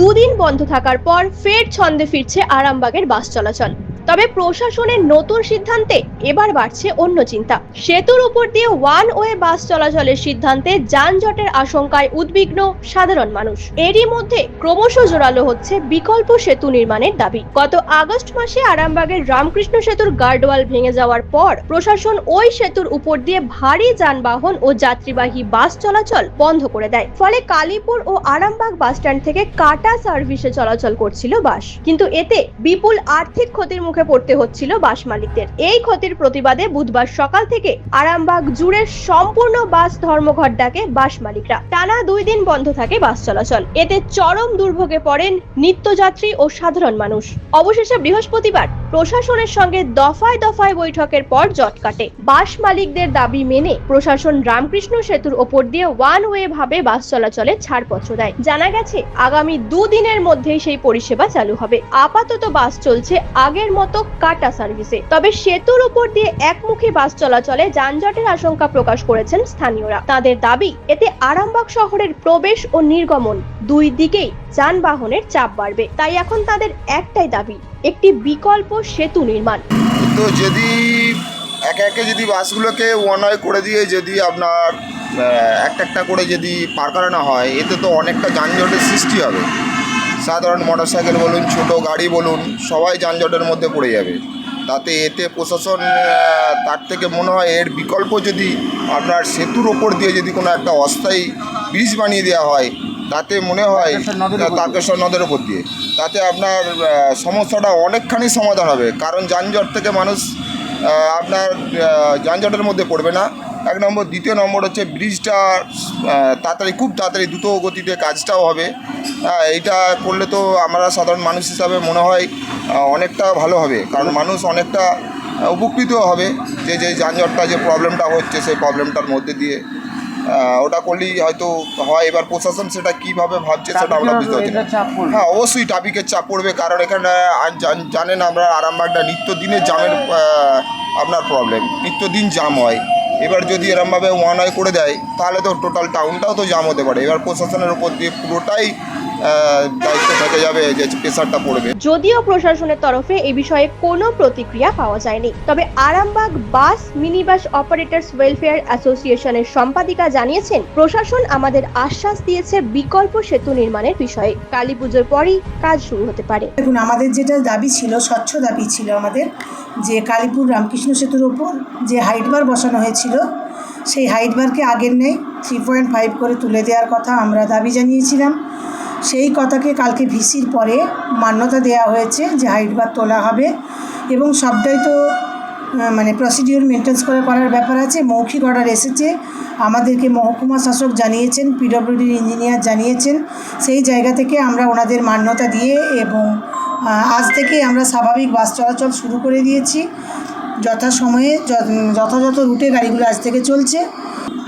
দুদিন বন্ধ থাকার পর ফের ছন্দে ফিরছে আরামবাগের বাস চলাচল। তবে প্রশাসনের নতুন সিদ্ধান্তে এবার বাড়ছে অন্য চিন্তা। সেতুর উপর দিয়ে ওয়ান ওয়ে বাস চলাচলের সিদ্ধান্তে যানজটের আশঙ্কায় উদ্বিগ্ন সাধারণ মানুষ। এরই মধ্যে ক্রমশ জোরালো হচ্ছে বিকল্প সেতু নির্মাণের দাবি। গত আগস্ট মাসে আরামবাগের রামকৃষ্ণ সেতুর গার্ডওয়াল ভেঙে যাওয়ার পর প্রশাসন ওই সেতুর উপর দিয়ে ভারী যানবাহন ও যাত্রীবাহী বাস চলাচল বন্ধ করে দেয়। ফলে কালীপুর ও আরামবাগ বাস স্ট্যান্ড থেকে কাটা সার্ভিসে চলাচল করছিল বাস। কিন্তু এতে বিপুল আর্থিক ক্ষতির মুখে পড়তে হচ্ছিল বাস মালিকদের এই ক্ষতির প্রতিবাদে বুধবার সকাল থেকে আরামবাগ জুড়ে সম্পূর্ণ বাস ধর্মঘট ডাকে বাস মালিকরা টানা দুই দিন বন্ধ থাকে বাস চলাচল। এতে চরম দুর্ভোগে পড়েন নিত্যযাত্রী ও সাধারণ মানুষ। অবশেষে বৃহস্পতিবার প্রশাসনের সঙ্গে দফায় দফায় বৈঠকের পর জট কাটে। বাস মালিকদের দাবি মেনে প্রশাসন রামকৃষ্ণ সেতুর ওপর দিয়ে ওয়ান ওয়ে ভাবে বাস চলাচলে ছাড়পত্র দেয়। জানা গেছে, আগামী দুদিনের মধ্যেই সেই পরিষেবা চালু হবে। আপাতত বাস চলছে আগের মতো কাটা সার্ভিসে। তবে সেতুর উপর দিয়ে একমুখী বাস চলাচলে যানজটের আশঙ্কা প্রকাশ করেছেন স্থানীয়রা। তাদের দাবি, এতে আরামবাগ শহরের প্রবেশ ও নির্গমন দুই দিকেই যানবাহনের চাপ বাড়বে। তাই এখন তাদের একটাই দাবি, একটি বিকল্প সেতু নির্মাণ। তো যদি একে একে যদি বাসগুলোকে ওয়ান ওয়ে করে দিয়ে যদি আপনার একটা একটা করে যদি পার করানো হয়, এতে তো অনেকটা যানজটের সৃষ্টি হবে। সাধারণ মোটরসাইকেল বলুন ছোট গাড়ি বলুন সবাই যানজটের মধ্যে পড়ে যাবে। তাতে এতে প্রশাসন তার থেকে মনে হয় এর বিকল্প যদি আপনার সেতুর ওপর দিয়ে যদি কোনো একটা অস্থায়ী ব্রিজ বানিয়ে দেওয়া হয় তাতে মনে হয় তারকেশ্বর নদের উপর দিয়ে। তাতে আপনার সমস্যাটা অনেকখানি সমাধান হবে। কারণ যানজট থেকে মানুষ আপনার যানজটের মধ্যে পড়বে না। এক নম্বর দ্বিতীয় নম্বর হচ্ছে ব্রিজটা তাড়াতাড়ি খুব তাড়াতাড়ি দ্রুত গতিতে কাজটাও হবে। হ্যাঁ, এইটা করলে তো আমরা সাধারণ মানুষ হিসাবে মনে হয় অনেকটা ভালো হবে। কারণ মানুষ অনেকটা উপকৃত হবে যে যে যানজটটা যে প্রবলেমটা হচ্ছে সেই প্রবলেমটার মধ্যে দিয়ে। ওটা করলেই হয়তো হয়। এবার প্রশাসন সেটা কীভাবে ভাবছে সেটা আমরা বুঝতে পারছি হ্যাঁ অবশ্যই ট্রাফিকের চাপ পড়বে। কারণ এখানে জানেন আমরা আরামবাগটা নিত্যদিনের জামের আপনার প্রবলেম নিত্যদিন জাম হয়। এবার যদি এরমভাবে ওয়ান ওয়ে করে দেয়, তাহলে তো টোটাল টাউনটাও তো জাম হতে পারে। এবার প্রশাসনের উপর দিয়ে পুরোটাই দায়িত্ব থেকে যাবে যে প্রেশারটা পড়বে। যদিও প্রশাসনের তরফে এই বিষয়ে কোনো প্রতিক্রিয়া পাওয়া যায়নি তবে Arambagh bus mini bus operators welfare অ্যাসোসিয়েশনের সম্পাদিকা জানিয়েছেন প্রশাসন আমাদের আশ্বাস দিয়েছে বিকল্প সেতু নির্মাণের বিষয়ে। কালী পুজোর পরই কাজ শুরু হতে পারে। দেখুন আমাদের যেটা দাবি ছিল স্বচ্ছ দাবি ছিল আমাদের যে কালীপুর রামকৃষ্ণ সেতুর ওপর যে হাইট বার বসানো হয়েছিল সেই হাইট বারকে আগের নেই থ্রি পয়েন্ট ফাইভ করে তুলে দেওয়ার কথা আমরা দাবি জানিয়েছিলাম। সেই কথাকে কালকে ভিসির পরে মান্যতা দেওয়া হয়েছে যে হাইট বার তোলা হবে এবং সবটাই তো মানে প্রসিডিওর মেনটেন্স করে করার ব্যাপার আছে। মৌখিক অর্ডার এসেছে। আমাদেরকে মহকুমা শাসক জানিয়েছেন পিডব্লিউডির ইঞ্জিনিয়ার জানিয়েছেন। সেই জায়গা থেকে আমরা ওনাদের মান্যতা দিয়ে এবং আজ থেকে আমরা স্বাভাবিক বাস চলাচল শুরু করে দিয়েছি। যথাসময়ে যথাযথ রুটে গাড়িগুলো আজ থেকে চলছে।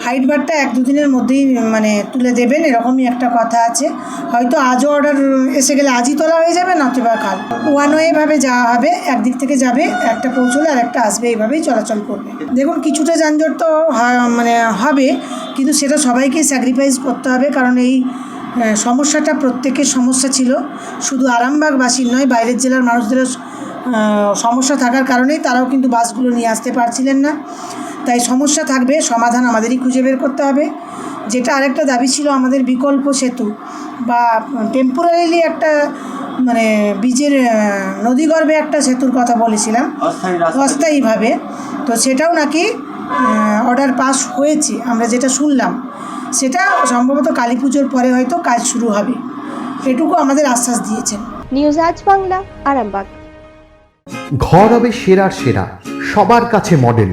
হাইট বারটা এক দুদিনের মধ্যেই মানে তুলে দেবেন, এরকমই একটা কথা আছে। হয়তো আজও অর্ডার এসে গেলে আজই তোলা হয়ে যাবে নতুবা কাল। ওয়ান ওয়েভাবে যাওয়া হবে, একদিক থেকে যাবে, একটা পৌঁছলে আর একটা আসবে, এইভাবেই চলাচল করবে। দেখুন, কিছুটা যানজট তো মানে হবে, কিন্তু সেটা সবাইকেই স্যাক্রিফাইস করতে হবে, কারণ এই সমস্যাটা প্রত্যেকের সমস্যা ছিল। শুধু আরামবাগবাসীর নয়, বাইরের জেলার মানুষদেরও সমস্যা থাকার কারণেই তারাও কিন্তু বাসগুলো নিয়ে আসতে পারছিলেন না। তাই সমস্যা থাকবে সমাধান আমাদেরই খুঁজে বের করতে হবে। যেটা আরেকটা দাবি ছিল আমাদের বিকল্প সেতু বা টেম্পোরারিলি একটা মানে বীজের নদীগর্ভে একটা সেতুর কথা বলেছিলাম। অস্থায়ীভাবে। তো সেটাও নাকি অর্ডার পাস হয়েছে আমরা যেটা শুনলাম। সেটা সম্ভবত কালী পুজোর পরে হয়তো কাজ শুরু হবে। এটুকু আমাদের আশ্বাস দিয়েছেন। নিউজ আজ বাংলা আরামবাগ। ঘর হবে সেরার সেরা সবার কাছে মডেল